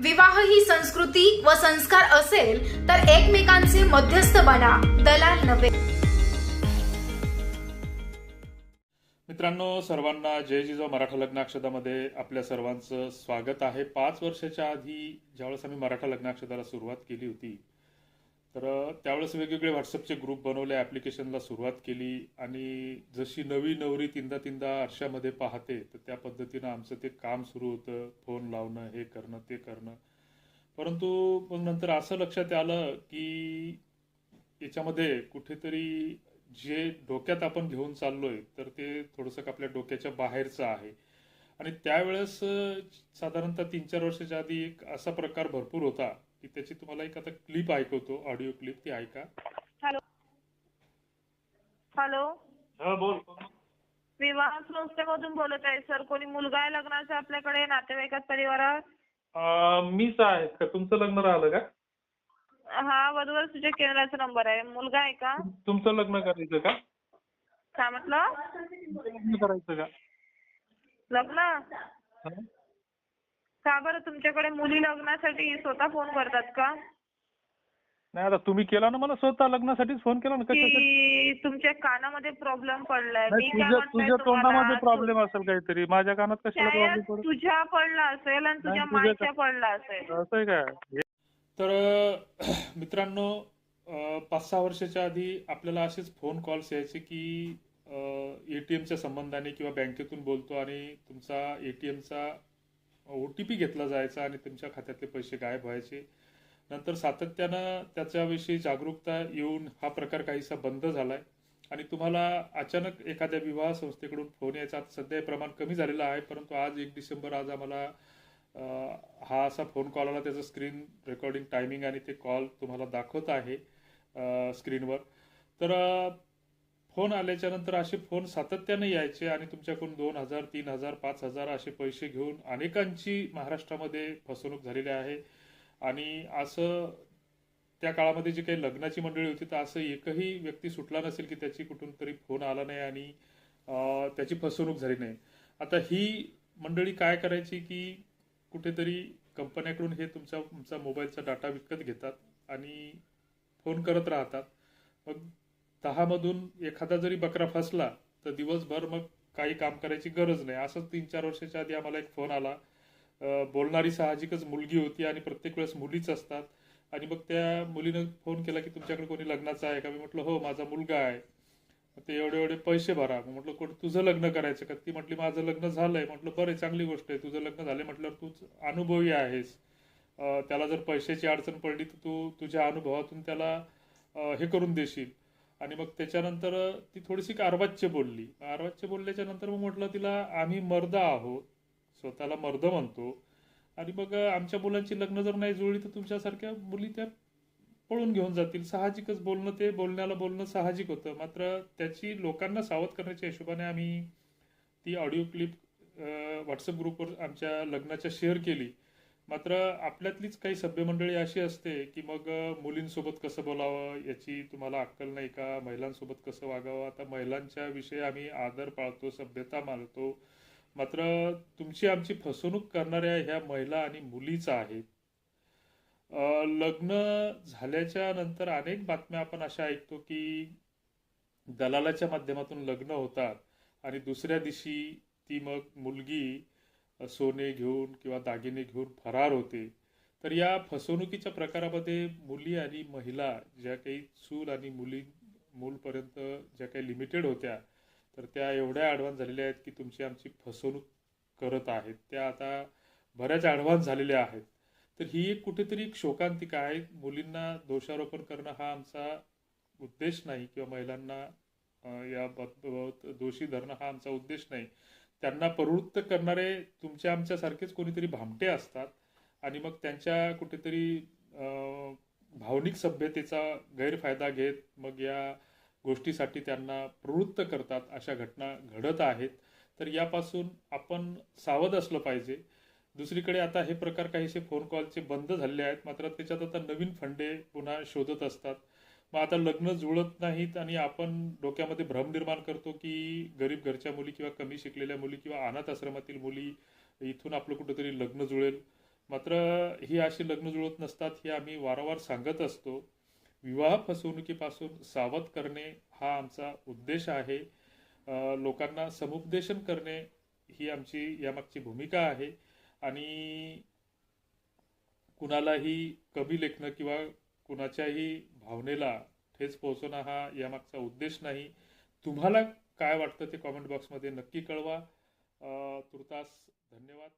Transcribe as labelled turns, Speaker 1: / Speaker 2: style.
Speaker 1: विवाह ही संस्कृती व संस्कार असेल तर एकमेकांचे मध्यस्थ बना. दलाल नव्हे.
Speaker 2: मित्रांनो सर्वांना जय जिजाऊ मराठा लग्नाक्षदामध्ये आपल्या सर्वांचं स्वागत आहे. पाच वर्षाच्या आधी ज्यावेळेस आम्ही मराठा लग्नाक्षदाला सुरुवात केली होती तर त्यावेळेस वेगवेगळे व्हॉट्सअपचे ग्रुप बनवले ॲप्लिकेशनला सुरुवात केली आणि जशी नवी नवरी तीनदा तीनदा आरशामध्ये पाहते तर त्या पद्धतीनं आमचं ते काम सुरू होतं. फोन लावणं हे करणं ते करणं. परंतु मग नंतर असं लक्षात आलं की याच्यामध्ये कुठेतरी जे डोक्यात आपण घेऊन चाललोय तर ते थोडंसं आपल्या डोक्याच्या बाहेरचं आहे. आणि त्यावेळेस साधारणतः तीन चार वर्षाच्या आधी एक असा प्रकार भरपूर होता. की त्याची तुम्हाला एक आता क्लिप ऐकवतो ऑडिओ क्लिप ती ऐका.
Speaker 3: हॅलो. हॅलो.
Speaker 2: हा बोल.
Speaker 3: विवाह संस्थेमधून बोलत आहे सर. कोणी मुलगा आहे लग्नाचा आपल्याकडे नातेवाईकात परिवारात?
Speaker 2: मीच आहे. का तुमचं लग्न राहिलं का?
Speaker 3: हा बरोबर तुझ्या केंद्राचा नंबर आहे. मुलगा आहे का?
Speaker 2: तुमचं लग्न करायचं का?
Speaker 3: काय म्हटलं?
Speaker 2: लग्न करायचं का?
Speaker 3: लग्न? का बरं तुमच्याकडे मुली लग्नासाठी स्वतः फोन करतात का?
Speaker 2: नाही आता तुम्ही केला ना मला स्वतः लग्नासाठीच फोन केला ना
Speaker 3: की तुमच्या कानामध्ये प्रॉब्लेम पडलाय. मी काय
Speaker 2: तुझ्या
Speaker 3: म्हणताय
Speaker 2: तुझ्या तोंडामध्ये
Speaker 3: तुम्हाला
Speaker 2: प्रॉब्लेम असेल काहीतरी. माझ्या कानात कशाला प्रॉब्लेम
Speaker 3: तुझ्या पडला असेल आणि तुझ्या मायच्या पडला असेल.
Speaker 2: असं आहे काय? तर अ, मित्रांनो अ, पाच सहा वर्षाच्या आधी आपल्याला असेच फोन कॉल्स यायचे की एटीएमच्या संबंधाने किंवा बँकेतून बोलतो आणि तुमचा एटीएमचा ओ टी पी घेतला जायचा आणि तुमच्या खात्यातले पैसे गायब व्हायचे. नंतर सातत्यानं त्याच्याविषयी जागरूकता येऊन हा प्रकार काहीसा बंद झालाय. आणि तुम्हाला अचानक एखाद्या विवाह संस्थेकडून फोन यायचा. सध्या हे प्रमाण कमी झालेलं आहे परंतु आज एक डिसेंबर आज आम्हाला हा असा फोन कॉल आला. त्याचं स्क्रीन रेकॉर्डिंग टायमिंग आणि ते कॉल तुम्हाला दाखवत आहे स्क्रीनवर. तर फोन आल्याच्यानंतर असे फोन सातत्याने यायचे आणि तुमच्याकडून दोन हजार तीन हजार पाच हजार असे पैसे घेऊन अनेकांची महाराष्ट्रामध्ये फसवणूक झालेली आहे. आणि असं त्या काळामध्ये जी काही लग्नाची मंडळी होती तर असं एकही व्यक्ती सुटला नसेल की त्याची कुठून तरी फोन आला नाही आणि त्याची फसवणूक झाली नाही. आता ही मंडळी काय करायची की कुठेतरी कंपन्याकडून हे तुमचा तुमचा मोबाईलचा डाटा विकत घेतात आणि फोन करत राहतात. मग दहामधून एखादा जरी बकरा फसला तर दिवसभर मग काही काम करायची गरज नाही. असंच तीन चार वर्षाच्या आधी आम्हाला एक फोन आला. बोलणारी साहजिकच मुलगी होती आणि प्रत्येक वेळेस मुलीच असतात. आणि मग त्या मुलीनं फोन केला की तुमच्याकडे कोणी लग्नाचं आहे का? मी म्हटलं हो माझा मुलगा आहे. ते एवढे एवढे पैसे भरा. मग म्हटलं कोण तुझं लग्न करायचं का? ती म्हटली माझं लग्न झालंय. म्हटलं बरं चांगली गोष्ट आहे. तुझं लग्न झालंय. म्हटल्यावर तूच अनुभवी आहेस. त्याला जर पैशाची अडचण पडली तर तू तुझ्या अनुभवातून त्याला हे करून देशील. आणि मग त्याच्यानंतर ती थोडीशी अर्वाच्य बोलली. अर्वाच्य बोलल्याच्या नंतर मग म्हटलं तिला आम्ही मर्द आहोत. स्वतःला मर्द म्हणतो. आणि मग आमच्या मुलांची लग्न जर नाही जुळली तर तुमच्यासारख्या मुली त्या पळून घेऊन जातील. साहजिकच बोलणं ते बोलण्याला बोलणं साहजिक होतं. मात्र त्याची लोकांना सावध करण्याच्या हिशोबाने आम्ही ती ऑडिओ क्लिप व्हॉट्सअप ग्रुपवर आमच्या लग्नाच्या शेअर केली. मात्र आपल्यातलीच काही सभ्य मंडळी अशी असते की मग मुलींसोबत कसं बोलावं याची तुम्हाला अक्कल नाही का? महिलांसोबत कसं वागावं? आता महिलांच्या विषयी आम्ही आदर पाळतो सभ्यता मानतो. मात्र तुमची आमची फसवणूक करणाऱ्या ह्या महिला आणि मुलीचा आहेत. लग्न झाल्याच्यानंतर अनेक बातम्या आपण अशा ऐकतो की दलालाच्या माध्यमातून लग्न होतात आणि दुसऱ्या दिवशी ती मग मुलगी सोने घेऊन किंवा दागिने घेऊन फरार होते तर या फसवणुकीच्या प्रकारामध्ये मुली आणि महिला ज्या काही चूल आणि मुली मूलपर्यंत ज्या काही लिमिटेड होत्या तर त्या एवढ्या ॲडव्हान्स झालेल्या आहेत की तुमची आमची फसवणूक करत आहेत. त्या आता बऱ्याच ॲडव्हान्स झालेल्या आहेत. तर ही एक कुठेतरी एक शोकांतिका आहे. मुलींना दोषारोपण करणं हा आमचा उद्देश नाही किंवा महिलांना अ, या बाबत दोषी धरणं हा आमचा उद्देश नाही. त्यांना प्रवृत्त करणारे तुमच्या आमच्यासारखेच कोणीतरी भामटे असतात आणि मग त्यांच्या कुठेतरी भावनिक सभ्यतेचा गैरफायदा घेत मग या गोष्टीसाठी त्यांना प्रवृत्त करतात अशा घटना घडत आहेत. तर यापासून आपण सावध असलं पाहिजे. दुसरीकडे आता हे प्रकार काहीसे फोन कॉलचे बंद झालेले आहेत मात्र त्याच्यात आता नवीन फंडे पुन्हा शोधत असतात. मग आता लग्न जुळत नाहीत आणि आपण डोक्यामध्ये भ्रम निर्माण करतो की गरीब घरच्या मुली किंवा कमी शिकलेल्या मुली किंवा अनाथ आश्रमातील मुली इथून आपलं कुठंतरी लग्न जुळेल. मात्र ही अशी लग्न जुळत नसतात हे आम्ही वारंवार सांगत असतो. विवाह फसवणुकीपासून सावध करणे हा आमचा उद्देश आहे. लोकांना समुपदेशन करणे ही आमची यामागची भूमिका आहे. आणि कुणालाही कमी लेखणं किंवा कुणाच्याही भावनेला ठेच पोहोचवणं हा यामागचा उद्देश नाही. तुम्हाला काय वाटतं ते कॉमेंट बॉक्समध्ये नक्की कळवा. तुर्तास धन्यवाद.